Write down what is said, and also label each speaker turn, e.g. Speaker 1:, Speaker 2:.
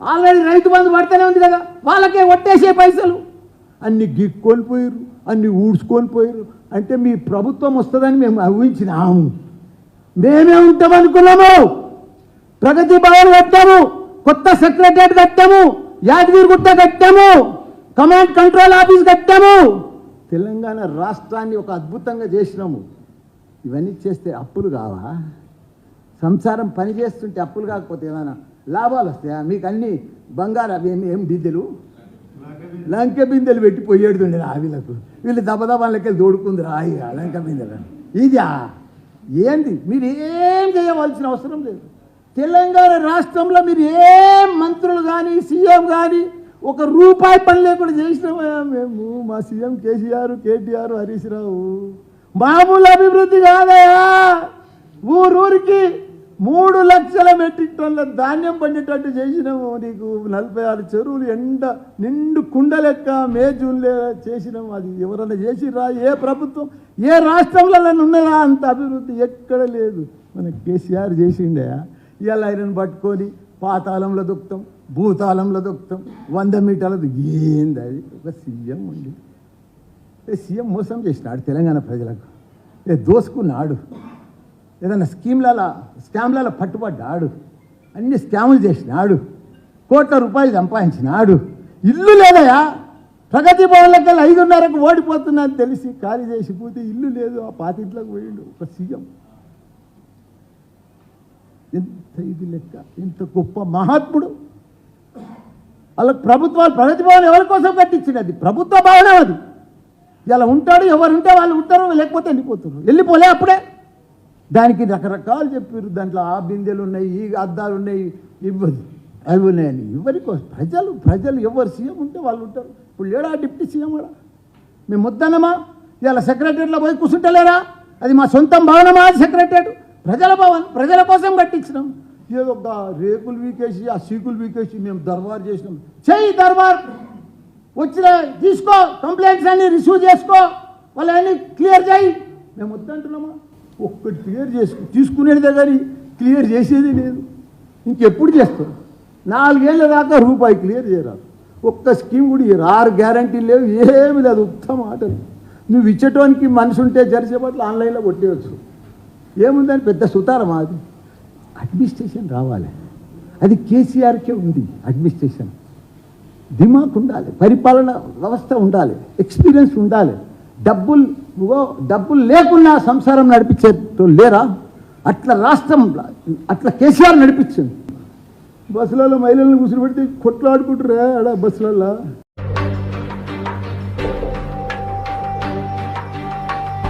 Speaker 1: Already Rythu Bandhu పడితేనే ఉంది కదా. వాళ్ళకే ఒట్టేసే పైసలు. అన్ని గిక్కొని పోయారు అన్ని ఊడ్చుకొని పోయారు అంటే మీ ప్రభుత్వం వస్తుందని మేము ఊహించినాము. మేమే ఉంటామనుకున్నాము ప్రగతి భవన్ కట్టాము. కొత్త సెక్రటరియట్ కట్టాము. యాదగిరిగుట్ట కట్టాము. కమాండ్ కంట్రోల్ ఆఫీస్ కట్టాము. తెలంగాణ రాష్ట్రాన్ని ఒక అద్భుతంగా చేసినాము. ఇవన్నీ చేస్తే అప్పులు కావా? సంసారం పని చేస్తుంటే అప్పులు కాకపోతే ఏమైనా లాభాలు వస్తాయా? మీకు అన్ని బంగారు అవి ఏం ఏం బిందెలు? లంక బిందెలు పెట్టి పోయేడుతుండే ఆవిలకు వీళ్ళు దబదబాలకి దోడుకుంది రాయి లంక బిందెలు ఇదా ఏంది? మీరు ఏం చేయవలసిన అవసరం లేదు. తెలంగాణ రాష్ట్రంలో మీరు ఏం మంత్రులు కానీ సీఎం కానీ ఒక రూపాయి పని లేకుండా చేసినామా మేము మా సీఎం కేసీఆర్ కేటీఆర్ హరీష్ రావు. మామూలు అభివృద్ధి కాదయా ఊరూరికి మూడు లక్షల మెట్రిక్ టన్నుల ధాన్యం పండేటట్టు చేసినాము నీకు. నలభై ఆరు చెరువులు ఎండ నిండు కుండ లెక్క మే జూన్లే చేసినాము. అది ఎవరన్నా చేసిరా ఏ ప్రభుత్వం? ఏ రాష్ట్రంలో ఉన్నదా? అంత అభివృద్ధి ఎక్కడ లేదు. మన కేసీఆర్ చేసిండే. ఇవాళ ఐరన్ పట్టుకొని పాతాళంలో దొక్కుతాం భూతాళంలో దొక్కుతాం. వంద మీటర్ల ఏంది అది? ఒక సీఎం ఉండి. సీఎం మోసం చేసినాడు తెలంగాణ ప్రజలకు. ఏ దోసుకున్నాడు. ఏదైనా స్కీమ్లలో స్కామ్లలో పట్టుబడ్డాడు అన్ని స్కాములు చేసినాడు కోట్ల రూపాయలు సంపాదించినాడు ఇల్లు లేదయా ప్రగతి భవన్లకి వెళ్ళి ఐదున్నరకు ఓడిపోతున్నా తెలిసి ఖాళీ చేసిపోతే ఇల్లు లేదు. ఆ పాతింట్లోకి పోయిండు ఒక సీఎం. ఎంత ఇది లెక్క? ఎంత గొప్ప మహాత్ముడు. వాళ్ళకి ప్రభుత్వాలు ప్రగతి భవన్ ఎవరి కోసం కట్టించినది అది? ప్రభుత్వ భవనం అది. ఇలా ఉంటాడు ఎవరు ఉంటే వాళ్ళు ఉంటారు లేకపోతే వెళ్ళిపోతున్నారు వెళ్ళిపోలే అప్పుడే. దానికి రకరకాలు చెప్పారు. దాంట్లో ఆ బిందెలు ఉన్నాయి ఈ అద్దాలు ఉన్నాయి ఇవ్వదు. అవి ఉన్నాయని ఎవరి కోసం ప్రజలు ప్రజలు ఎవరు సీఎం ఉంటే వాళ్ళు ఉంటారు. ఇప్పుడు లేడా డిప్యూటీ సీఎం కూడా మేము ముద్దనమా ఇలా సెక్రటరీలో పోయి కూర్చుంటలేరా అది మా సొంతం భవనమా అది సెక్రటరీ ప్రజల భవన్ ప్రజల కోసం కట్టించినాం. ఏదో ఒక రేకులు వీకేసి ఆ సీకులు వీకేసి మేము దర్బార్ చేసినాం. చెయ్యి దర్బార్. వచ్చిన తీసుకో. కంప్లైంట్స్ అన్ని రిసీవ్ చేసుకో. వాళ్ళని క్లియర్ చేయి. మేము వద్దంటున్నామా? ఒక్కటి క్లియర్ చేసుకో తీసుకునేదే కానీ క్లియర్ చేసేది లేదు. ఇంకెప్పుడు చేస్తారు? నాలుగేళ్ళ దాకా రూపాయి క్లియర్ చేయరాదు. ఒక్క స్కీమ్ కూడా ఇయ్యరు. ఆరు గ్యారంటీ లేవు. ఏమి లేదు. ఉత్తమ ఆటలు నువ్వు ఇచ్చేటోనికి మనిషి ఉంటే జరిసేపట్లు ఆన్లైన్లో కొట్టేయచ్చు. ఏముందని పెద్ద సుతారం అది? అడ్మినిస్ట్రేషన్ రావాలి. అది కేసీఆర్కే ఉంది. అడ్మినిస్ట్రేషన్. దిమాక్ ఉండాలి. పరిపాలన వ్యవస్థ ఉండాలి. ఎక్స్పీరియన్స్ ఉండాలి. డబ్బులు డబ్బులు లేకున్నా సంసారం నడిపించే లేరా? అట్లా రాష్ట్రం అట్లా కేసీఆర్ నడిపించింది. బస్సులలో మహిళలను కూర్చోబెడితే కొట్లాడుకుంటారా ఆడ బస్సులలో